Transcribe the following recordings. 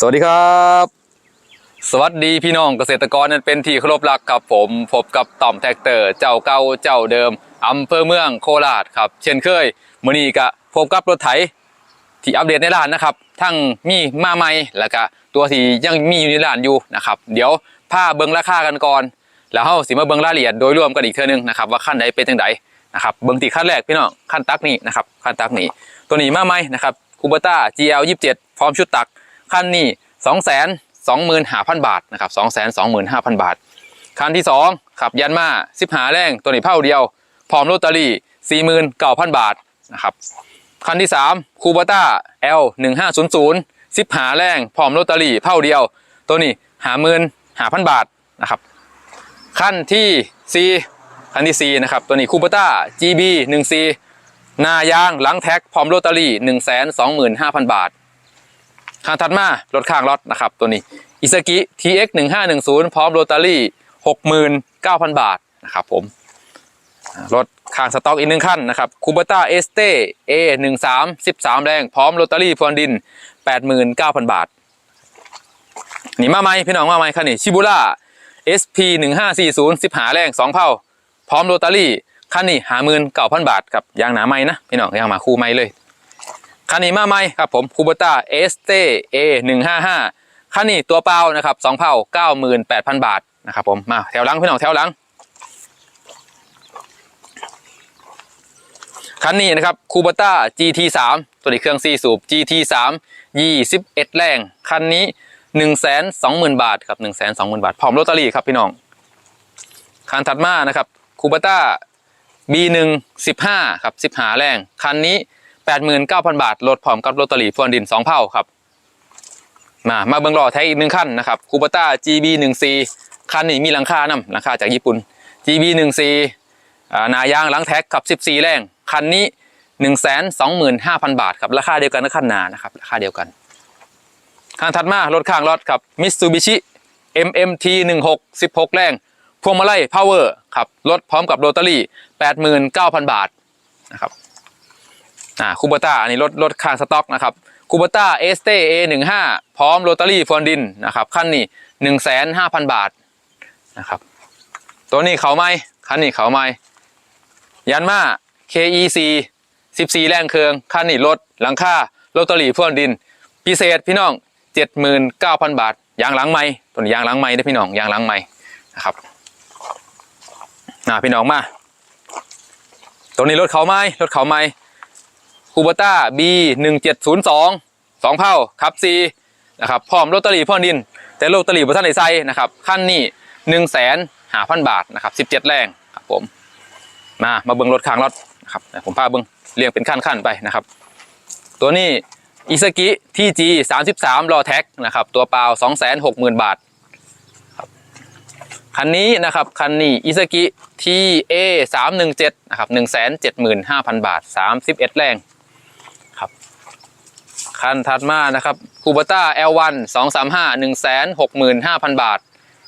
สวัสดีครับ สวัสดีพี่น้องเกษตรกรนั้นเป็นที่เคารพรักครับผมพบกับต่อมแท็กเตอร์ เจ้าเก่าเจ้าเดิมอำเภอเมืองโคราชครับ เช่นเคยมื้อนี้ก็พบกับรถไถที่อัปเดตในร้านนะครับ ทั้งมีมาใหม่แล้วก็ตัวที่ยังมีอยู่ในร้านอยู่นะครับ เดี๋ยวพาเบิ่งราคากันก่อน แล้วเฮาสิมาเบิ่งรายละเอียดโดยรวมกันอีกเทื่อนึงนะครับว่าขั้นใดเป็นจังไดนะครับเบิ่งที่ขั้นแรกพี่น้องขั้นตักนี่นะครับขั้นตักนี่ตัวนี้มาใหม่นะครับคูเบต้า GL 27พร้อมชุดตัก ขั้นนี้2 2 5 0 0 0บาทนะครับ2 2 5 0 0 0บาท คันที่2ขับยันมา10หาแรงตัวนี้เผาเดียว พร้อมลอตเตอรี่49,000บาทนะครับคันที่3คูเบต้า L 1500 10หาแรงพร้อมลอตเตอรี่เผาเดียว ตัวนี้หาหมื่นหาพันบาทนะครับขั้นที่4คันที่ 4 นะครับ ตัวนี้คูเปต้า GB 1 4หน้ายางหลังแท็ก พร้อมลอตเตอรี่ 1 2 5 0 0 0 บาท คันถัดมารถข้างรถนะครับตัวนี้อิซากิ TX 1510 พร้อมลอตเตอรี่69,000 บาทนะครับผมรถข้างสต็อกอีกหนึ่งขั้นนะครับคูเปต้าเอสเต้ A 1 3 13แรงพร้อมลอตเตอรี่พรวนดิน89,000บาท นี่มาไหมพี่น้องมาไหมคันนี้ชิบูล่า SP 1 5 4 0 10หาแรง2เผ่าพร้อมโรตารี่คันนี้หาหมื่นเก้าพันบาทครับยางหนาไหมนะพี่น้องยางมาคู่ไหมเลย คันนี้มาไหมครับผมคูเบต้าเอสเตเอหนึ่งห้าห้าคันนี้ตัวเปล่านะครับสองเผาเก้าหมื่นแปดพันบาทนะครับผมมาแถวหลังพี่น้องแถวหลังคันนี้นะครับคูเบต้า GT 3 ตัวนี้เครื่อง 4 สูบ GT 3 21 แรง คันนี้ 1 2 0 0 0 0 บาทครับ1 2 0 0 0 0 บาท พร้อมลอตเตอรี่ครับพี่น้อง คันถัดมานะครับคูเบต้า B1 15 ครับ10หาแรง คันนี้ 89,000 บาทลดพร้อมกับลอตเตอรี่พรวนดิน2เผ่าครับมามาเบิ่งรอแท้อีกหนึ่งคันนะครับคูเบต้า GB14 คันนี้มีหลังคานำหลังคาจากญี่ปุ่น GB14 อ่านายางหลังแท็กขับ 14 แรง คันนี้ 125,000 บาทครับราคาเดียวกันกับคันนานะครับราคาเดียวกันข้างถัดมารถข้างรถครับ Mitsubishi MMT 16 16 แรง พวงมาลัย Power ครับรถพร้อมกับโรตารี่ 89,000 บาทนะครับ อ่าคูเบต้าอันนี้รถรถข้างสต็อกนะครับคูเบต้าเอสเต A15 พร้อมโรตารี่ฟอนดินนะครับขั้นนี้105,000บาทนะครับตัวนี้เขาไหมคันนี้เขาไหมยันมา KEC 14 แรงเคืองคันนี้รถหลังค่าโรตารี่ฟอนดิน พิเศษพี่น้อง 79,000 บาทยางหล้างไม้ตัวนี้ยางหล้างไม้นะพี่น้องยางหล้างไม้นะครับน่าพี่น้องมาตัวนี้รถเขาไม้รถเขาไม้ คูบต้า B 1702 2เผ่าครับ C นะครับพร้อมโรตารี่พ่อดิน แต่โรตารี่บนท่านในไซนะครับขั้นนี้1 5 0 0 0 0บาทนะครับ17แรงครับผมมามาเบิ้งรถค้างรถนะครับผมพาเบิ้งเรียงเป็นขั้นๆไปนะครับ ตัวนี้อิซากิทีจีสามสิบสามรอแท็กนะครับตัวเปล่าสองแสนหกหมื่นบาทคันนี้นะครับคันนี้อิซากิทีเอสามหนึ่งเจ็ดนะครับหนึ่งแสนเจ็ดหมื่นห้าพันบาทสามสิบเอ็ดแรง คันถัดมานะครับคูบต้าเอลวันสองสามห้าหนึ่งแสนหกหมื่นห้าพันบาท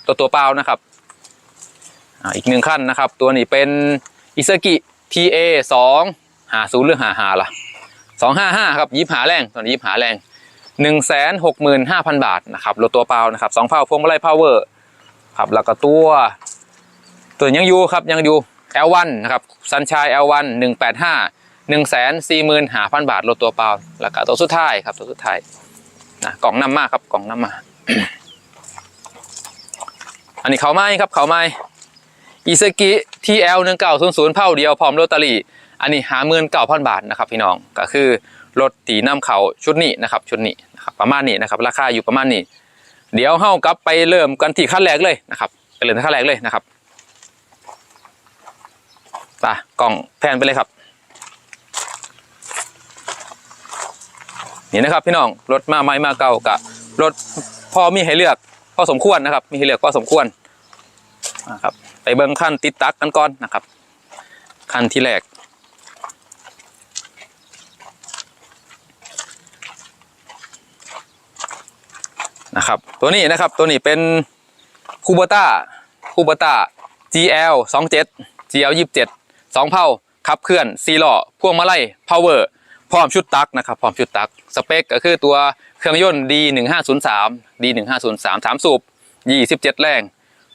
ตัวตัวเปล่านะครับออีกหนึ่งขั้นนะครับ ตัวนี้เป็นอิซากิทีเอสองหาศูนย์หรือหาหาล่ะสองห้าห้าครับยิบหาแรงตอนนี้ยิบหาแรงหนึ่งแสนหกหมื่นห้าพันบาทนะครับรถตัวเปล่านะครับสองเผาพวงมาลัยพาวเวอร์ครับแล้วก็ตัว ตัวยังอยู่ครับยังอยู่ L1 นะครับซันชาย L1 ห นึ่งแปดห้าหนึ่งแสนสี่หมื่นหาพันบาทรถตัวเปล่าแล้วก็ตัวสุดท้ายครับตัวสุดท้ายนะกล่องน้ำมากครับกล่องน้ำมา อันนี้เขาไม้ครับเขาไม้อิซากิ TL หนึ่งเก้าศูนย์ศูนย์เผาเดียวพร้อมโรตารี่อันนี้หาหมื่นเก้าพันบาทนะครับพี่น้องก็คือรถตีน้ำเขาชุดนี้นะครับชุดนี้นะครับประมาณนี้นะครับราคาอยู่ประมาณนี้ เดี๋ยวเฮากลับไปเริ่มกันที่ขั้นแรกเลยนะครับไปเริ่มขั้นแรกเลยนะครับไปกล่องแพนไปเลยครับ นี่นะครับพี่น้องรถมาใหม่มาเก่ากับรถพอมีให้เลือกพอสมควรนะครับ มีให้เลือกพอสมควรนะครับไปเบิ้งขั้นติดตักกันก่อนนะครับขั้นที่แรกนะครับตัวนี้นะครับตัวนี้เป็นคูบต้าคูบต้า GL 27 GL 27สองเผาขับเคลื่อนซีล้อพวงมาลัย power พร้อมชุดตักนะครับพร้อมชุดตักสเปคก็คือตัวเครื่องยนต์ D1503 D1503 3สูบ27 แรง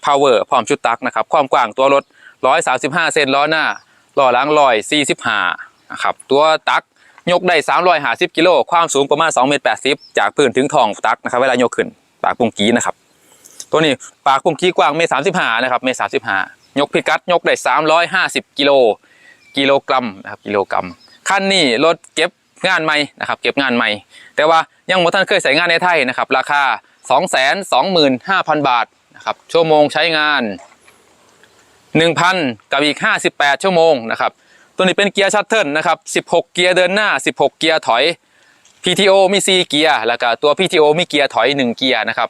power พร้อมชุดตักนะครับความกว้างตัวรถ 135 เซนล้อหน้าล้อหลัง145นะครับตัวตักยกได้ 350 กิโลความสูงประมาณ2เมตร80 จากพื้นถึงท้องตักนะครับเวลายกขึ้นปากปุ่งกี้นะครับตัวนี้ปากปุ่งกี้กว้างเมตร35นะครับเมตร35 ยกพิกัดยกได้ 350 กิโลกิโลกรัมนะครับกิโลกรัม คันนี้รถเก็บงานใหม่นะครับเก็บงานใหม่ แต่ว่ายังบ่ทันเคยใส่งานในไทยนะครับ ราคา 225,000 บาทนะครับชั่วโมงใช้งาน 1,000 กับอีก 58 ชั่วโมงนะครับตัวนี้เป็นเกียร์ชัตเทิลนะครับ 16 เกียร์เดินหน้า 16 เกียร์ถอย PTO มี 4 เกียร์แล้วก็ตัว PTO มีเกียร์ถอย 1 เกียร์นะครับ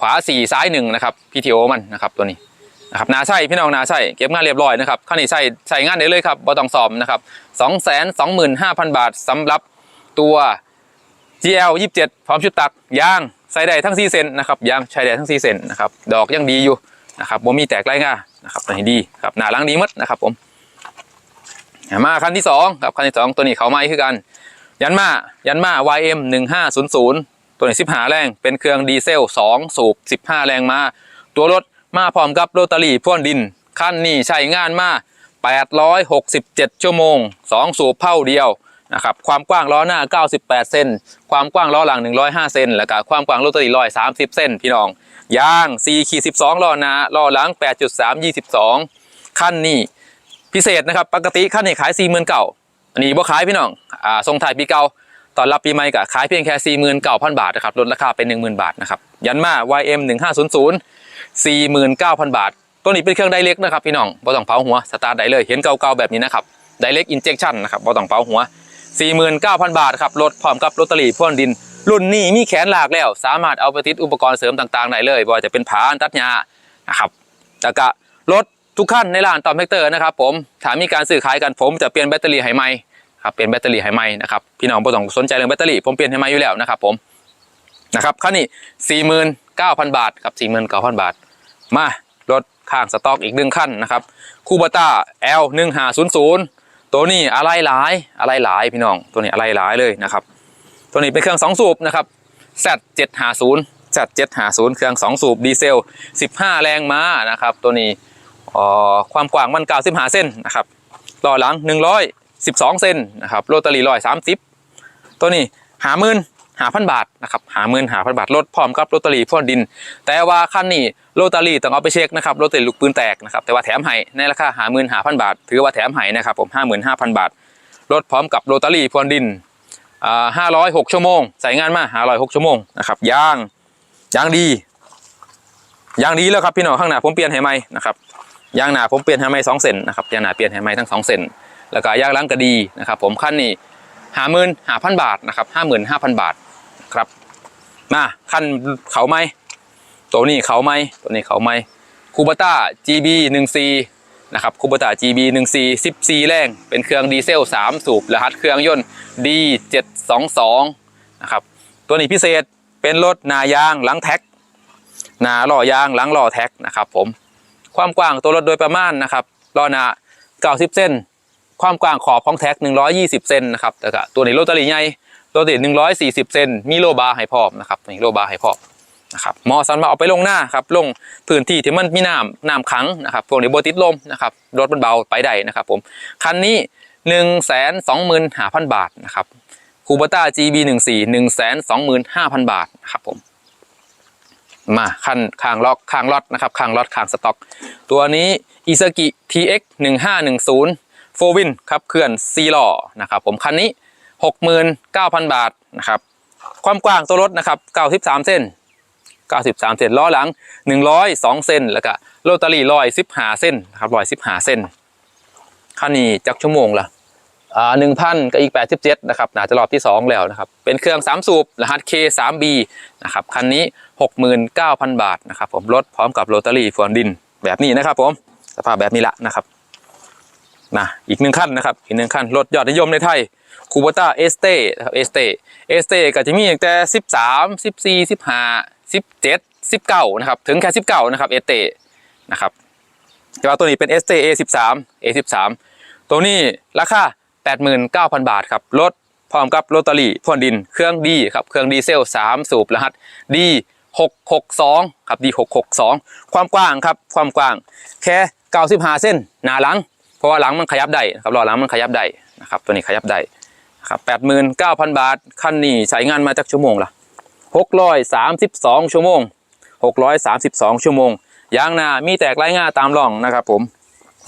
ขวา 4 ซ้าย 1 นะครับ PTO มันนะครับตัวนี้ นะครับนาใช่พี่น้องนาใช่เก็บงานเรียบร้อยนะครับคันนี้ใช่ใส่งานได้เลยครับบ่ต้องสอบนะครับ225,000 บาทสำหรับตัว GL 27 พร้อมชุดตักยางใส่ได้ทั้ง4เซนนะครับยางใช้ได้ทั้ง4เซนนะครับดอกยังดีอยู่นะครับบ่มีแตกไร้ง่านะครับตัวนี้ดีครับหน้าหลังดีหมดนะครับผมมาคันที่สองครับคันที่สองตัวนี้เขาไม้คือกัน ยันมายันมา YM 1500 ตัวนี้15 แรง เป็นเครื่องดีเซล 2 สูบ 15 แรงมา ตัวรถ มาพร้อมกับโรตารี่พ่วนดินคันนี้ใช้งานมา 867 ชั่วโมง 2 สูบเผ่าเดียวนะครับความกว้างล้อหน้า 98 เซนความกว้างล้อหลัง 105 เซนแล้วก็ความกว้างโรตารี่130 เซนพี่น้องยาง4ขีด12ล้อหน้าล้อหลัง 8.3 22คันนี้พิเศษนะครับปกติคันนี้ขาย 40,000เก่าอันนี้บ่ขายพี่น้องอ่าส่งถ่ายปีเก่าตอนรับปีใหม่ก็ขายเพียงแค่ 49,000 บาทนะครับลดราคาเป็น 10,000 บาทนะครับยันมา YM 1500 49,000 บาท ตัวนี้เป็นเครื่องไดเรกนะครับพี่น้องบ่ต้องเผาหัวสตาร์ทได้เลยเห็นเก่าๆแบบนี้นะครับไดเรกอินเจคชั่นนะครับบ่ต้องเผาหัว 49,000 บาทครับรถพร้อมกับลอตเตอรี่พ่วงดิน รุ่นนี้มีแขนหลากแล้ว สามารถเอาไปติดอุปกรณ์เสริมต่างๆได้เลยบ่ว่าจะเป็นผานตัดหญ้านะครับแล้วก็รถทุกขั้นในร้านตอมเฮกเตอร์นะครับผมถ้ามีการซื้อขายกันผมจะเปลี่ยนแบตเตอรี่ให้ใหม่ครับเปลี่ยนแบตเตอรี่ให้ใหม่นะครับพี่น้องบ่ต้องสนใจเรื่องแบตเตอรี่ผมเปลี่ยนให้ใหม่อยู่แล้วนะครับผมนะครับคันนี้ 49,000 บาทครับ49,000 บาท มารถข้างสต็อกอีกหนึ่งขั้นนะครับคูบาต้า L 1500ตัวนี้อะไรหลายอะไรหลายพี่น้อง ตัวนี้อะไรหลายเลยนะครับ ตัวนี้เป็นเครื่อง 2 สูบนะครับ Z 750 Z 750เครื่อง 2 สูบดีเซล 15 แรงม้านะครับ ตัวนี้ความกว้างมัน95เส้นนะครับล้อหลัง 112เซนนะครับโรตารี่130ตัวนี้หาหมื่น หาพันบาทนะครับหาหมื่นหาพันบาทลดพร้อมกับโรตารี่พ่นดิน แต่ว่าคันนี้โรตารี่ต้องเอาไปเช็คนะครับโรตารี่ลูกปืนแตกนะครับแต่ว่าแถมให้ในราคาหาหมื่นหาพันบาท ถือว่าแถมให้นะครับผมห้าหมื่นห้าพันบาทลดพร้อมกับโรตารี่พ่นดินอ่าห้าร้อยหกชั่วโมงใส่งานมาห้าร้อยหกชั่วโมงนะครับยางยางดียางดีแล้วครับพี่น้องข้างหน้าผมเปลี่ยนให้ใหม่นะครับยางหน้าผมเปลี่ยนให้ใหม่สองเซนนะครับยางหน้าเปลี่ยนให้ใหม่ทั้งสองเซนแล้วก็ยางล้างก็ดีนะครับผมคันนี้หาหมื่นหาพันบาทนะครับห้าหมื่นห้าพันบาท มาขั้นเขาไหมตัวนี้เขาไหมตัวนี้เขาไหมคูบาต้า GB 1 C นะครับคูบาต้า GB 1 C 14 แรง เป็นเครื่องดีเซล 3 สูบรหัสเครื่องยนต์ D 722นะครับตัวนี้พิเศษเป็นรถนายางหลังแท็กหนาล้อยางหลังล้อแท็กนะครับผมความกว้างตัวรถโดยประมาณนะครับล้อหน้า90เซนความกว้างขอบของแท็ก 120 เซนนะครับแต่ก็ตัวนี้โรตารี่ใหญ่ โรตารี่140เซนมีโลบาให้พร้อมนะครับตัวนี้โลบาให้พร้อมนะครับเหมาะสำหรับเอาไปลงหน้าครับลงพื้นที่ที่มันมีน้ำน้ำขังนะครับพวกนี้โบติดลมนะครับรถมันเบาไปได้นะครับผมคันนี้1นึ่งแสนสองหมื่นห้าพันบาทนะครับคูบต้า GB 1 4 1นึ่งแสนสองหมื่นห้าพันบาทนะครับผมมาคันคางล็อกคางล็อตนะครับคางล็อตคางสต็อก ตัวนี้อิซากิ TX 1510โฟวินครับเคลื่อนซีล้อนะครับผมคันนี้ 69,000 บาทนะครับความกว้างตัวรถนะครับ93 เส้น 93เซนล้อหลัง 102เซนแล้วก็โรตารี่ร้อยสิบห้าเส้นนะครับร้อยสิบห้าเส้นคันนี้จักชั่วโมงละอ่าหนึ่งพันกับอีก87นะครับน่าจะรอบที่2แล้วนะครับ เป็นเครื่อง3สูบรหัส K3B นะครับคันนี้69,000บาทนะครับผมรถพร้อมกับโรตารี่ฟอนดินแบบนี้นะครับผมสภาพแบบนี้ละนะครับ นะอีกหนึ่งขั้นนะครับอีกหนึ่งขั้นรถยอดนิยมในไทยคูบต้าเอสเต้นะครับเอสเต้เอสเต้ก็จะมีตั้งแต่13 14 15สิบเจ็ดสิบเก้านะครับถึงแค่สิบเก้านะครับเอสเต้นะครับแต่ว่าตัวนี้เป็น ST A สิบสาม A สิบสามตัวนี้ราคาแปดหมื่นเก้าพันบาทครับรถพร้อมกับโรตารี่พ่นดินเครื่องดีครับเครื่องดีเซล3สูบรหัสดี662ครับดี662ความกว้างครับความกว้างแค่95เส้นหน้าหลัง เพราะว่าหลังมันขยับได้ครับล้อหลังมันขยับได้นะครับตัวนี้ขยับได้นะครับ89,000บาทคันนี้ใช้งานมาจากชั่วโมงละ632ชั่วโมง632ชั่วโมงยางหน้ามีแตกไร้ง่าตามร่องนะครับ ผม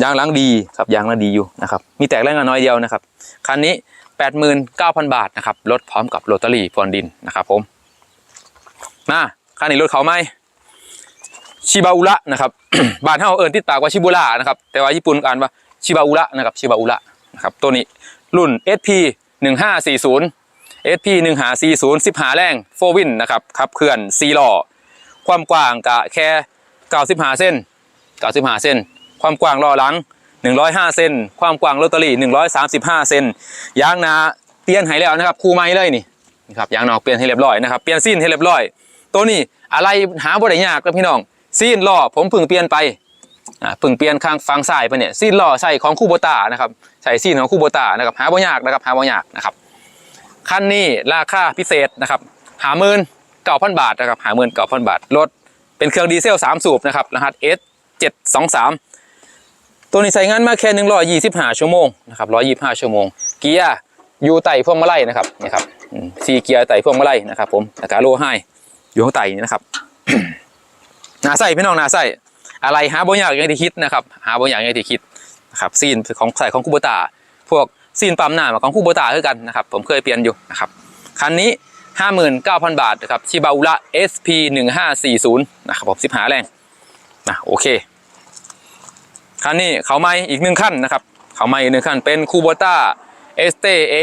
ยางหลังดีครับยางหลังดีอยู่นะครับมีแตกไร้ง่าน้อยเดียวนะครับคันนี้89,000บาทนะครับรถพร้อมกับโรตารี่พรวนดินนะครับผมมาคันนี้รถเขาไหมชิบาอุระนะครับบ้านเฮาเอิ้นติดปากว่าชิบุระนะครับแต่ว่าญี่ปุ่นอ่านว่า ชิบาอุระนะครับชิบาอุระนะครับตัวนี้รุ่น SP 1540 SP 1540 15แรง4วินนะครับขับเคลื่อน4ล้อความกว้างกะแค่ 95 เส้น 95 เส้น ความกว้างล้อหลัง 105 เส้น ความกว้างโรตารี่ 135 เส้นยางนาเปลี่ยนให้แล้วนะครับคู่ไม้เลยนี่นี่ครับยางนอกเปลี่ยนให้เรียบร้อยนะครับเปลี่ยนซีนให้เรียบร้อย ตัวนี้อะไรหาบ่ได้ยากนะพี่น้องซีนล้อผมเพิ่งเปลี่ยนไป อ่าเพิ่งเปลี่ยนข้างฝั่งซ้ายไปเนี่ยซีนล้อใส่ของคูโบตานะครับใส่ซีนของคูโบตานะครับหาบ่ยากนะครับหาบ่ยากนะครับคันนี้ราคาพิเศษนะครับหาหมื่นเก้าพันบาทนะครับหาหมื่นเก้าพันบาทรถเป็นเครื่องดีเซลสามสูบนะครับรหัส S เจ็ดสองสามตัวนี้ใช้งานมาแค่หนึ่งร้อยยี่สิบห้าชั่วโมงนะครับร้อยยี่สิบห้าชั่วโมง เกียร์อยู่ไต่พวงมาลัยนะครับนี่ครับซีเกียร์ไต่พวงมาลัยนะครับ ผมอากาโลให้อยู่ข้างไต่นี่นะครับหนาใส่พี่น้องหนาใส่ อะไรหาบ่ยากอย่างที่คิดนะครับหาบ่ยากอย่างที่คิดนะครับซีนของใส่ของคูโบตาพวกซีนปั๊มหน้าของคูโบตาคือกันนะครับผมเคยเปลี่ยนอยู่นะครับคันนี้ 59,000 บาทนะครับชิบาอุระ SP 1540นะครับผม15แรงนะโอเคคันนี้เขาไม่อีกหนึ่งขั้นนะครับเขาไม่อีกหนึ่งขั้นเป็นคูโบต้าเอสเตเอ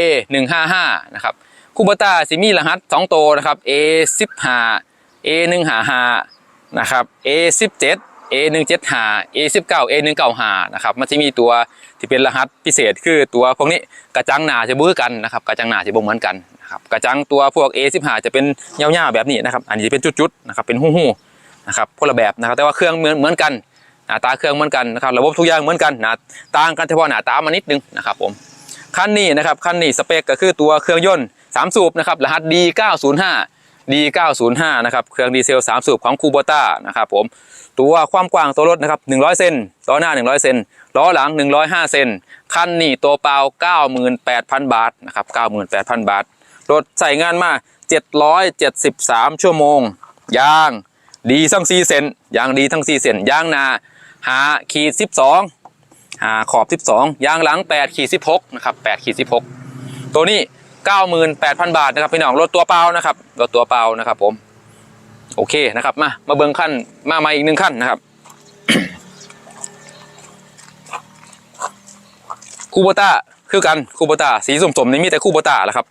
155นะครับคูโบต้าซิมีรหัส2ตัวนะครับ A 15 A 155นะครับ A 17 A 175 A 19 A 195 นะครับมันจะมีตัวที่เป็นรหัสพิเศษคือตัวพวกนี้กระจังหนาจะบื้อกันนะครับกระจังหนาจะบ่เหมือนกันนะครับกระจังตัวพวก A 15 จะเป็นยาวๆแบบนี้นะครับอันนี้จะเป็นจุดๆนะครับเป็นหู้ๆนะครับคนละแบบนะครับแต่ว่าเครื่องเหมือนเหมือนกันหน้าตาเครื่องเหมือนกันนะครับระบบทุกอย่างเหมือนกันหน้าต่างกันเฉพาะหน้าตามานิดนึงนะครับผมคันนี้นะครับคันนี้สเปคก็คือตัวเครื่องยนต์3สูบนะครับรหัส D905 D905 นะครับเครื่องดีเซล3สูบของคูโบต้านะครับผม ตัวความกว้างตัวรถนะครับ100 เซนล้อหน้า 100 เซนล้อหลัง 105 เซนคันนี้ตัวเปล่า 98,000 บาทนะครับ98,000 บาท รถใส่งานมา 773 ชั่วโมง ยาง ดีทั้ง 4 เซนยางดีทั้ง 4 เซนยางหนาหาขีด 12หาขอบ 12 ยางหลัง8ขีด16นะครับ8ขีด16 ตัวนี้ 98,000 บาทนะครับพี่น้องรถตัวเปล่านะครับรถตัวเปล่านะครับผม โอเคนะครับ มามาเบิ่งขั้นมาใหม่อีกหนึ่งขั้นนะครับคูโบต้าคือกันคูโบต้าสีสมๆนี่มีแต่คูโบต้าแหละครับ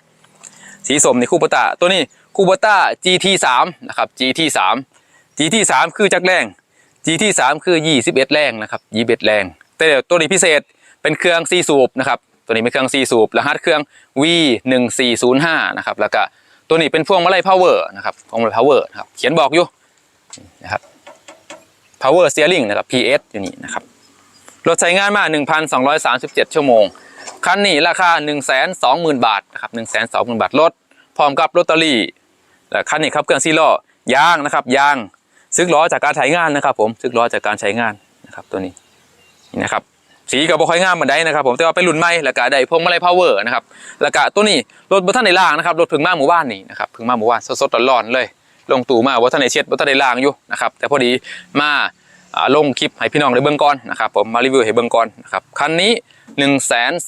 สีสมนี่คูโบต้าตัวนี้คูโบต้า GT3 นะครับ GT3 GT3 คือจักรแรง GT3 คือ 21 แรงนะครับ21แรง แต่เดี๋ยวตัวนี้พิเศษเป็นเครื่อง4สูบนะครับตัวนี้เป็นเครื่อง4สูบรหัสเครื่อง V1405 นะครับแล้วก็ ตัวนี้เป็นพวงมาลัย power นะครับพวงมาลัย power นะครับเขียนบอกอยู่นะครับ power steering นะครับ PS อยู่นี่นะครับรถใช้งานมา 1,237 ชั่วโมง คันนี้ราคา 120,000 บาทนะครับ120,000 บาทรถพร้อมกับลอตเตอรี่และคันนี้ครับเครื่องซีล้อยางนะครับยางซึกล้อจากการใช้งานนะครับ ผมซึกล้อจากการใช้งานนะครับตัวนี้นี่นะครับ สีกับบ่ค่อยงามเหมือนใดนะครับผมแต่ว่าเป็นรุ่นใหม่แล้วก็ได้พวงมาลัยพาวเวอร์นะครับแล้วก็ตัวนี้รถบัท่านในล่างนะครับรถพึ่งมาหมู่บ้านนี่นะครับพึ่งมาหมู่บ้านสดๆร้อนๆเลย ลงตู่มาว่ท่านในเช็ดว่ท่านในล่างอยู่นะครับแต่พอดีมาลงคลิปให้พี่น้องได้เบิ่งก่อนนะครับผมมารีวิวให้เบิ่งก่อนนะครับคันนี้ 1 2 0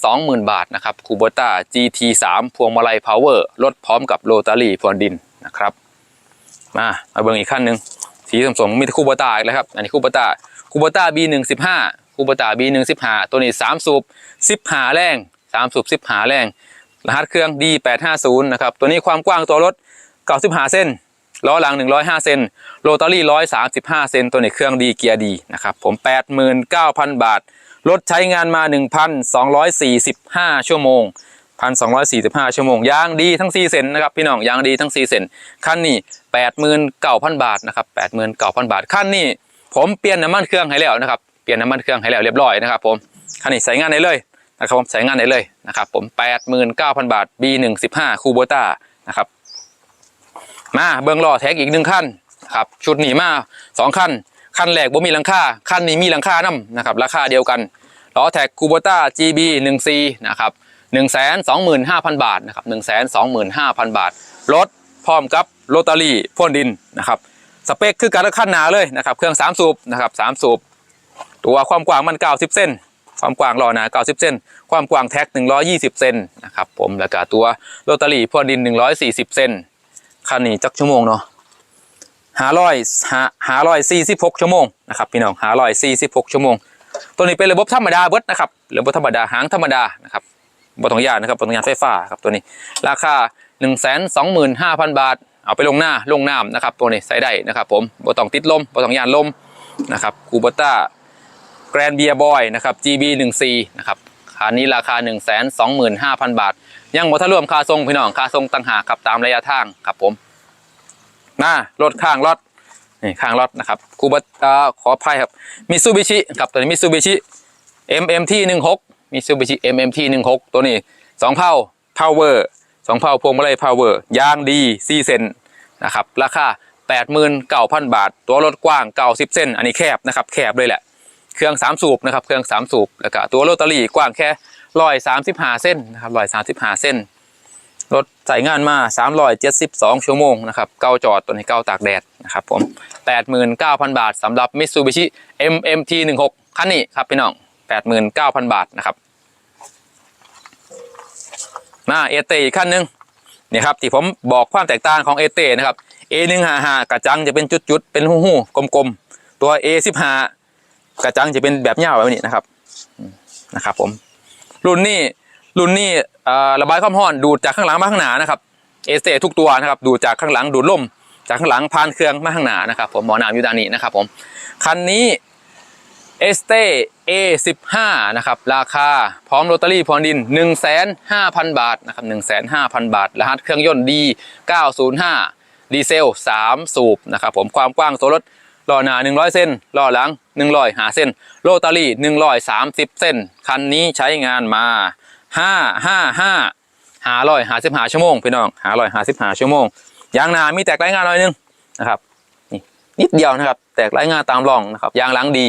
0 0 0 บาทนะครับคูโบต้า GT3 พวงมาลัยพาวเวอร์รถพร้อมกับโรตารี่พรวนดินนะครับมามาเบิ่งอีกขั้นหนึ่งสีสมๆมีคูโบต้าอีกแล้วครับอันนี้คูโบต้าคูโบต้า B115 อุปตาบีหนึ่งสิบห้าตัวนี้สามสูบสิบห้าแรงสามสูบสิบห้าแรง รหัสเครื่องดีแปดห้าศูนย์นะครับ ตัวนี้ความกว้างตัวรถเก้าสิบห้าเส้นล้อหลังหนึ่งร้อยห้าเซน โรตารี่ร้อยสาสิบห้าเซน ตัวนี้เครื่องดีเกียร์ดีนะครับ ผมแปดหมื่นเก้าพันบาท รถใช้งานมาหนึ่งพันสองร้อยสี่สิบห้าชั่วโมงพันสองร้อยสี่สิบห้าชั่วโมง ยางดีทั้งสี่เซนนะครับ พี่น้อง ยางดีทั้งสี่เซนขั้นนี้แปดหมื่นเก้าพันบาทนะครับแปดหมื่นเก้าพันบาทขั้นนี้ผมเปลี่ยนน้ำมันเครื่องให้แล้วนะครับ ลี่ยนน้ำมันเครื่องให้แล้วเรียบร้อยนะครับผมคันนี้ใช้งานได้เลยนะครับผมใช้งานได้เลยนะครับผม 89,000 บาท B115 คูโบต้านะครับมาเบิ้งล้อแท็กอีกหนึ่งขั้นครับชุดหนีมาสองขั้นขั้นแรกบ่มีหลังคาขั้นนี้มีหลังคานํนะครับราคาเดียวกันล้อแท็กคูโบต้า GB 1 C นะครับ125,000 บาทนะครับ125,000 บาทรถพร้อมกับโรตารี่พ่นดินนะครับสเปคคือการขั้นหนาเลยนะครับเครื่อง3สูบนะครับ3สูบ ตัวความกว้างมัน 90 เซนความกว้างล้อหนา90 เซนความกว้างแท็ก 120 เซนนะครับผมแล้วก็ตัวโรตารี่พ่นดิน 140 เซนคันนี้จักชั่วโมงเนาะหาร้อยหาร้อยสี่สิบหกชั่วโมงนะครับพี่น้องหาร้อยสี่สิบหกชั่วโมง ตัวนี้เป็นระบบธรรมดาเบิดนะครับระบบธรรมดาหางธรรมดานะครับบต้องยานนะครับบต้องยานไฟฟ้าครับตัวนี้ ราคา1นึ่งแสนสองหมื่นห้าพันบาท เอาไปลงหน้าลงน้ำนะครับตัวนี้ใส่ได้นะครับผมบต้องติดลมบต้องยานลมนะครับคูบต้า แกรนเบียบอยนะครับ GB 1 C นะครับคันนี้ราคา 1 2 5 0 0 0 บาท ยังบ่ทะรวมค่าทรงพี่น้องค่าทรงต่างหากครับตามระยะทางครับผมหน้ารถข้างรถนี่ข้างรถนะครับคูบัตขออภัยครับมิซูบิชิครับตัวนี้มิซูบิชิ MMT 16มิซูบิชิ MMT 16ตัวนี้สองเผา power สองเผาพวงมาลัย power ยางดี4เซนนะครับราคา89,000 บาท ตัวรถกว้าง 90เซนอันนี้แคบนะครับ แคบเลยแหละ เครื่อง3สูบนะครับเครื่อง3สูบแล้วก็ตัวโรตารี่กว้างแค่ร้อยสามสิบห้าเส้นนะครับร้อยสามสิบห้าเส้นรถใส่งานมา372ชั่วโมงนะครับเก้าจอดตัวนี้เก้าตากแดดนะครับผม89,000บาทสำหรับ Mitsubishi MMT 16คันนี้ครับพี่น้อง89,000บาทนะครับมาเอเตอีกคันหนึงนี่ครับที่ผมบอกความแตกต่างของเอเตนะครับ A155 กระจังจะเป็นจุดๆเป็นหูๆกลมๆ ตัว A15 กระจังจะเป็นแบบยาวแบบนี้นะครับนะครับ ผม รุ่นนี้รุ่นนี้ระบายความร้อนดูดจากข้างหลังมาข้างหน้านะครับเอสเตทุกตัวนะครับดูดจากข้างหลังดูดลมจากข้างหลังผ่านเครื่องมาข้างหน้านะครับ ผมหมอน้ำอยู่ด้านนี้นะครับ ผมคันนี้เอสเต A15 นะครับ ราคาพร้อมโรตารี่พรวนดิน150,000บาทนะครับ150,000บาท รหัสเครื่องยนต์ D905 ดีเซล3สูบนะครับ ผมความกว้างตัวรถ ล้อหน้า100 เส้นล้อหลัง100หาเส้น โรตารี่130 เส้น คันนี้ใช้งานมา 5 5 5หาร้อยหาสิบหาชั่วโมงพี่น้องหาร้อยหาสิบหาชั่วโมงยางหนามีแตกไรายงานหน่อยนึงนะครับนี่นิดเดียวนะครับ แตกไรายงานตามร่องนะครับยางหลังดี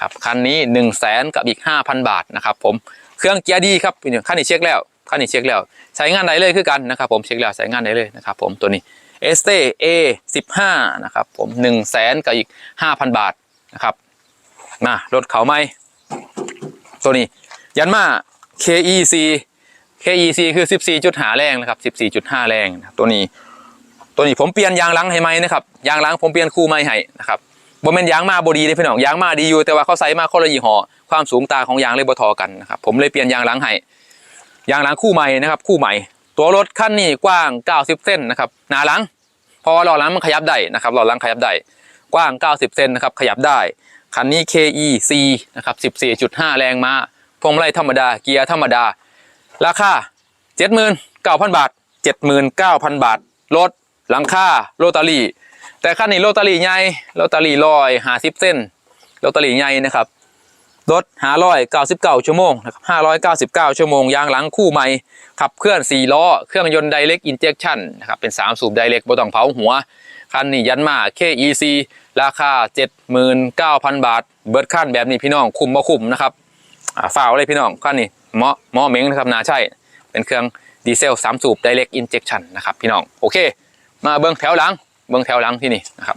ครับคันนี้1นึ่งแสนกับอีก5,000บาทนะครับผมเครื่องเกียร์ดีครับพี่น้องคันนี้เช็คแล้วคันนี้เช็คแล้วใช้งานได้เลยคือกันนะครับผมเช็คแล้วใช้งานได้เลยนะครับผมตัวนี้ เอสเต A 15นะครับผม1นึ่งแสนกับอีก5,000บาทนะครับมารถเขาไหมตัวนี้ยันมา KEC KEC คือ 14.5 แรงนะครับ 14.5 แรงนะครับตัวนี้ ตัวนี้ผมเปลี่ยนยางล้างให้ไหมนะครับ ยางล้างผมเปลี่ยนคู่ไม่ให้นะครับบ่แม่นยางมาบดีเลยพี่น้อง ยางมาดีอยู่แต่ว่าเขาใส่มาคนละยี่ห้อความสูงตาของยางเลยบทอกันนะครับ ผมเลยเปลี่ยนยางล้างให้ ยางล้างคู่ใหม่นะครับ คู่ใหม่ ตัวรถคันนี้กว้าง 90เซนนะครับหน้าหลังพราะว่าล้อหลังมันขยับได้นะครับหล้อหลังขยับได้กว้าง 90 เซนนะครับขยับได้คันนี้ KEC นะครับ14.5 แรงม้าพวงมาลัยธรรมดาเกียร์ธรรมดา ราคา 79,000 บาท 79,000 บาทรถหลังคาโรตารี่แต่คันนี้โรตารี่ใหญ่โรตารี่ลอยหาสิบเส้นโรตารี่ใหญ่นะครับ รถหาร้อยเก้าสิบเก้าชั่วโมงนะครับห้าร้อยเก้าสิบเก้าชั่วโมงยางหลังคู่ใหม่ขับเคลื่อนสี่ล้อ เครื่องยนต์ไดเ c กอินเจ t ชันนะครับเป็นสามสูบไดเ c กบ่ต้องเผาหัว คันนี้ยันมา KEC ราคา79,000บาท เบิร์ดคันแบบนี้พี่น้องคุ้มบ่คุ้มนะครับอ่าฝ่าวเลยพี่น้องคันนี้เหมาะเหมาะเม้งนะครับนาใช่เป็นเครื่องดีเซลสามสูบ direct injection นะครับพี่น้องโอเค มาเบิ้งแถวหลังเบิ้งแถวหลังที่นี่นะครับ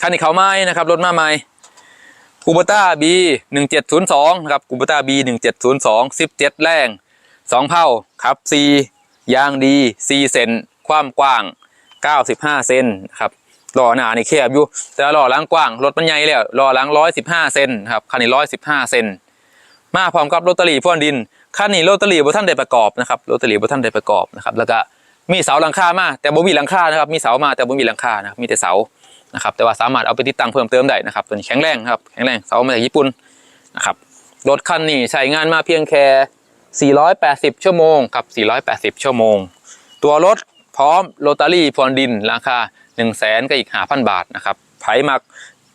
คันนี้เขาไม้นะครับรถมาใหม่คูปต้า B 1 7 0 2นะครับคูปต้า B 1 7 0 2 17แรง2เผาครับ C ยางดี C เซนความกว้าง95เซนนะครับล้อหน้านี่แคบอยู่แต่ล้อหลังกว้างรถมันใหญ่แล้วล้อหลัง115เซนครับคันนี้115เซนมาพร้อมกับโรตารี่พ่นดินคันนี้โรตารี่บ่ท่านได้ประกอบนะครับโรตารี่บ่ท่านได้ประกอบนะครับแล้วก็มีเสาหลังคามาแต่บ่มีหลังคานะครับมีเสามาแต่บ่มีหลังคานะครับมีแต่เสา นะครับแต่ว่าสามารถเอาไปติดตั้งเพิ่มเติมได้นะครับตัวนี้แข็งแรงครับแข็งแรงเสามาจากญี่ปุ่นนะครับรถคันนี้ใช้งานมาเพียงแค่ 480 ชั่วโมงครับ 480 ชั่วโมง ตัวรถพร้อมโรตารี่พรวนดินราคา 1 0 0 0 0 0กับอีก 5,000 บาทนะครับไผ่มัก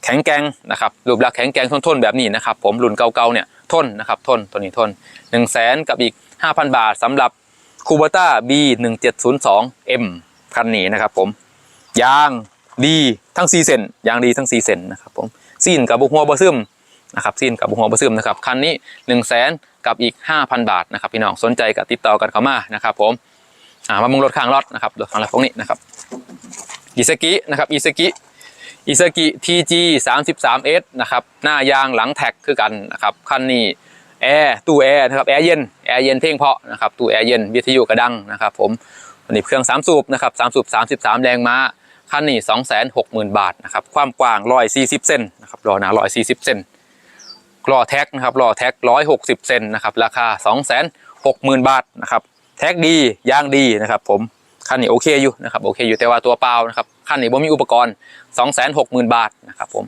แข็งแกร่งนะครับรูปลักษณ์แข็งแกร่งทนทนแบบนี้นะครับผมรุ่นเก่าๆเนี่ยทนนะครับทนตัวนี้ทน 1 0 0 0 0แสนกับอีก 5,000 บาทสำหรับคูเบต้า B 1 7 0 2 M คันนี้นะครับผมยาง ดีทั้ง4เซนยางดีทั้ง4เซนนะครับผมซีนกับบุหัวบะซึมนะครับซีนกับบุหัวบะซึมนะครับคันนี้1 0 0 0 0แสนกับอีก 5,000 บาทนะครับพี่น้องสนใจกับติดต่อกันเข้ามานะครับผมอ่ามามุงรถข้างรถนะครับรถข้างรถพวกนี้นะครับอิซากินะครับอิซากิอิซากิ TG 33S นะครับ หน้ายางหลังแท็กคือกันนะครับคันนี้แอร์ตู้แอร์นะครับแอร์เย็นแอร์เย็นเพ่งเพาะนะครับตู้แอร์เย็นวิทยุกระดังนะครับผมอันนี้เครื่อง3สูบนะครับ3สูบ33 แรงม้า คันนี้260,000บาทนะครับความกว้าง140เซนนะครับล้อหนา140เซนล้อแท็กนะครับล้อแท็ก160เซนนะครับราคา260,000บาทนะครับแท็กดียางดีนะครับผมคันนี้โอเคอยู่นะครับโอเคอยู่แต่ว่าตัวเปล่านะครับคันนี้บ่มีอุปกรณ์260,000บาทนะครับผม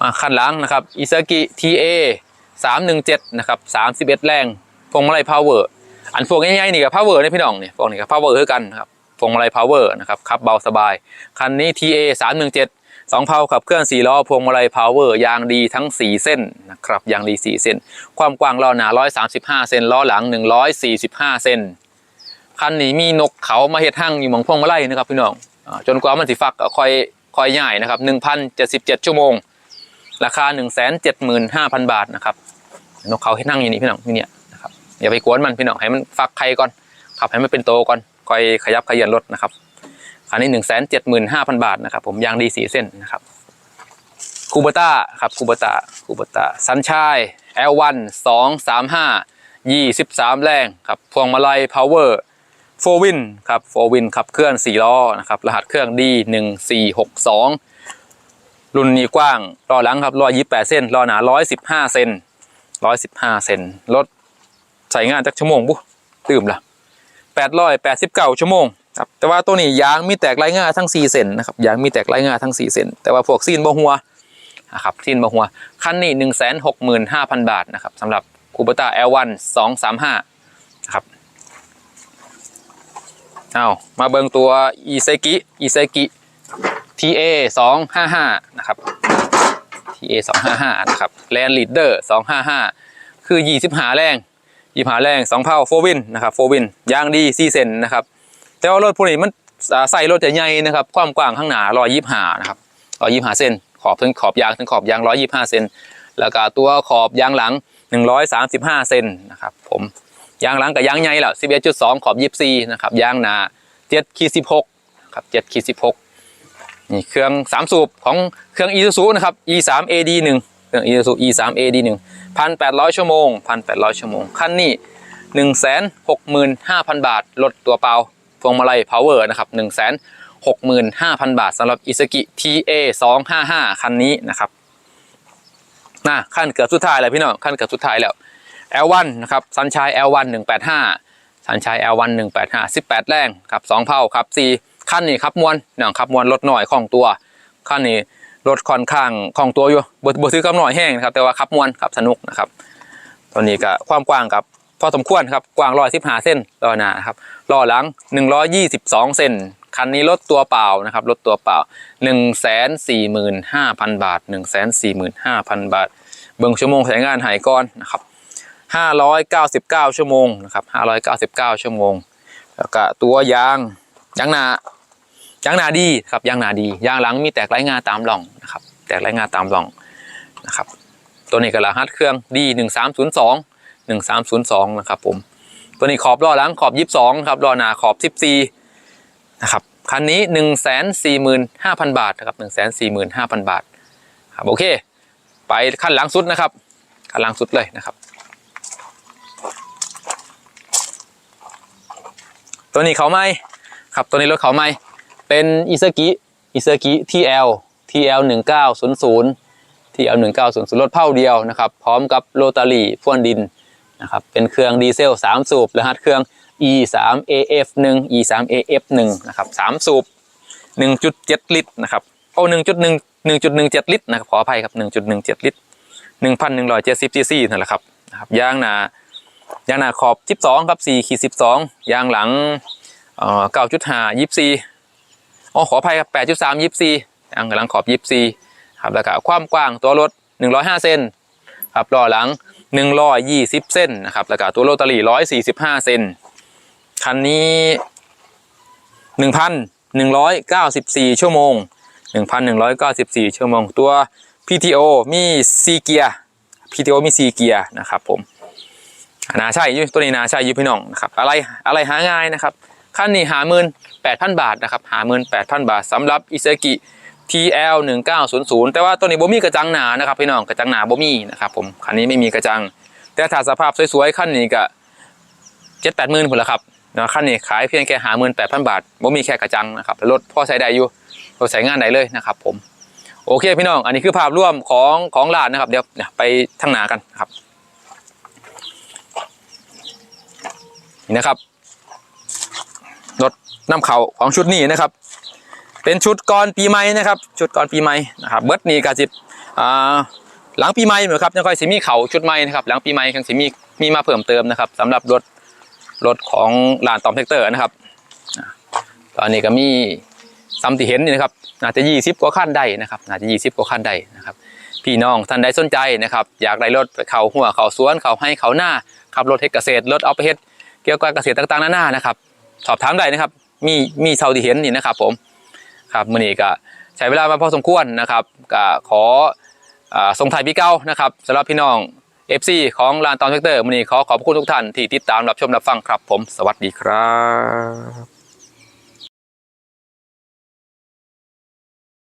มาคันหลังนะครับอิซากิ TA 317นะครับ31แรงพวงมาลัยพาวเวอร์อันพวกง่ายๆนี่กับพาวเวอร์นี่พี่น้องเนี่ยพวกนี้กับพาวเวอร์คือกันนะครับ พวงมาลัยพาวเวอร์นะครับขับเบาสบาย คันนี้ TA 317 2 เพาขับเคลื่อน4ล้อพวงมาลัยพาวเวอร์ยางดีทั้ง 4 เส้นนะครับยางดี 4 เส้น ความกว้างล้อหนา 135 เซนล้อหลัง 145 เซนคันนี้มีนกเขามาเฮ็ดหั่งอยู่หมองพวงมาลัยนะครับพี่น้องจนกว่ามันสิฟักก็ค่อยค่อยย่ายนะครับ1,077 ชั่วโมง ราคา 175,000 บาทนะครับนกเขาให้นั่งอยู่นี่พี่น้องที่เนี่ยนะครับอย่าไปกวนมันพี่น้องให้มันฟักไข่ก่อนขับให้มันเป็นโตก่อน ค่อยขยับขยันรถนะครับคันนี้175,000บาทนะครับผมยางดีสีเส้นนะครับคูเบต้าครับคูเบต้าคูเบต้าซันชาย L1 235 23 แรงครับพวงมาลัยพาวเวอร์โฟวินครับโฟวินขับเคลื่อน 4 ล้อนะครับรหัสเครื่อง D 1 4 6 2รุ่นนี้กว้างล้อหลังครับล้อ28 เส้นล้อหนา 115 เซน115 เซนรถใช้งานจักชั่วโมงปุ๊ตื่มละ 889 ชั่วโมงครับแต่ว่าตัวนี้ยางมีแตกไร้ง่าทั้ง 4 เซนนะครับยางมีแตกไร้ง่าทั้ง 4 เซนแต่ว่าพวกซีนบ่หัวนะครับซีนบ่หัว คันนี้ 165,000 บาทนะครับสำหรับคูเปต้า L1 235นะครับเอามาเบิงตัวอีเซกิอีเซกิ TA 255นะครับ TA 255นะครับแลนลีดเดอร์255 คือ 25 แรง 25แรง2เผ่าโฟวินนะครับโฟวินยางดี4เซนนะครับแต่ว่ารถพวกนี้มันใส่รถใหญ่นะครับ ความกว้างข้างหน้า125นะครับ125เซนขอบถึงขอบยางถึงขอบยาง125เซนแล้วก็ตัวขอบยางหลัง135เซนนะครับผมยางหลังกับยางใหญ่แล้ว11.2ขอบ24นะครับยางหนา7ขีด16ครับ7ขีด16นี่เครื่อง3สูบของเครื่อง Isuzu นะครับ E3 AD1 เครื่อง Isuzu E3 AD1 1,800 ชั่วโมง 1,800 ชั่วโมง คันนี้ 165,000 บาท รถตัวเปล่า พวงมาลัย power นะครับ 165,000 บาทสำหรับ Isuzu TA 255คันนี้นะครับน่ะขั้นเกือบสุดท้ายแล้วพี่น้องขั้นเกือบสุดท้ายแล้ว L1 นะครับซันชัย L1 185ซันชัย L1 185 18 แรงครับ2เผาครับ4ขั้นนี้ครับมวนเนาะครับมวนรถหน่อยของตัวขั้นนี้ รถค่อนข้างของตัวอยู่บ่บ่ซื้อกับหน่อยแห้งนะครับ แต่ว่าขับมวนขับสนุกนะครับ ตอนนี้ก็ความกว้างกับพอสมควรครับกว้าง115เส้นล้อหน้านะครับล้อหลัง122เซนคันนี้รถตัวเปล่านะครับรถตัวเปล่า145,000บาท145,000บาท เบิ่งชั่วโมงใช้งานหายก่อนนะครับ599ชั่วโมงนะครับ599ชั่วโมง แล้วก็ตัวยางยางหนา ยางนาดีครับยางนาดียางหลังมีแตกไร้งาตามหล่องนะครับแตกไร้งาตามหล่องนะครับตัวนี้ก็รหัสเครื่องดี1302 1302นย์สองหนึ่งสามศูนย์สองนะครับผมตัวนี้ขอบล้อหลังขอบ22ครับล้อหน้าขอบ14นะครับคันนี้145,000บาทนะครับ145,000บาทครับโอเค ไปขั้นหลังสุดนะครับขั้นหลังสุดเลยนะครับ ตัวนี้เขาไหมครับตัวนี้รถเขาไหม เป็นอิซากิอิซากิ TL TL 1900 TL 1900รถเผ่าเดียวนะครับ พร้อมกับโรตารี่พ่วนดินนะครับเป็นเครื่องดีเซล 3 สูบรหัสเครื่อง E 3 AF 1 E 3 AF 1นะครับ3สูบ 1.7 ลิตรนะครับโอ้1.1 1.17 ลิตรนะครับขออภัยครับ 1.17 ลิตร 1,170 cc นั่นแหละครับนะครับยางหนายางหนาขอบ 12 ครับ4ขีด12 ยางหลังเอ่อ9.5 24 อ๋อขออภัยครับ8.3 24ยางหลังขอบ24ครับแล้วก็ความกว้างตัวรถ105เซนครับล้อหลัง120เส้นนะครับแล้วก็ตัวโรตารี่145เซนคันนี้1,194ชั่วโมง1,194ชั่วโมงตัว PTO มีซีเกียร์ PTO มีซีเกียร์นะครับผมนาใช่ยูตัวนี้นาใช่ยูพี่น้องนะครับอะไรอะไรหาง่ายนะครับ ขั้นนี้หาหมื่นแปดพันบาทนะครับหาหมื่นแปดพันบาทสำหรับอิเซกิ TL 1900แต่ว่าตัวนี้บ่มีกระจังหนานะครับพี่น้องกระจังหนาบ่มีนะครับผมคันนี้ไม่มีกระจัง แต่ถ้าสภาพสวยๆขั้นนี้ก็เจ็ดแปดหมื่นคนละครับนะขั้นนี้ขายเพียงแค่หาหมื่นแปดพันบาทบ่มีแค่กระจังนะครับรถพ่อใช้ได้อยู่รถใช้งานได้เลยนะครับผมโอเคพี่น้อง อันนี้คือภาพร่วมของของร้านนะครับ เดี๋ยวไปทางหนากันครับนี่นะครับ รถนำเขาของชุดนี้นะครับ เป็นชุดก่อนปีใหม่นะครับ ชุดก่อนปีใหม่นะครับเบิร์ดนี่กาจิอ่าหลังปีใหม่เหมือนครับยังค่อยสิมีเขาชุดใหม่นะครับ หลังปีใหม่ยังสิมีมีมาเพิ่มเติมนะครับสำหรับรถรถของร้านตอมเทคเตอร์นะครับตอนนี้ก็มีซ้ำที่เห็นนี่นะครับน่าจะยี่สิบกว่าขั้นได้นะครับน่าจะยี่สิบกว่าขั้นได้นะครับพี่น้องท่านใดสนใจนะครับ อยากได้รถเขาหัวเขาสวนเขาให้เขาหน้าขับรถเฮ็ดเกษตรรถเอาไปเฮ็ดเกี่ยวกับเกษตรต่างๆนานานะครับ สอบถามได้นะครับ มีมีเท่าที่เห็นนี่นะครับ ผมครับมื่อนี้ก็ใช้เวลามาพอสมควรนะครับก็ขออส่งท้ายพี่เก้านะครับสำหรับพี่น้อง FC ของลานตอนแท็กเตอร์มื่อนี้ขอขอบคุณทุกท่านที่ติดตามรับชมรับฟังครับ ผมสวัสดีครับ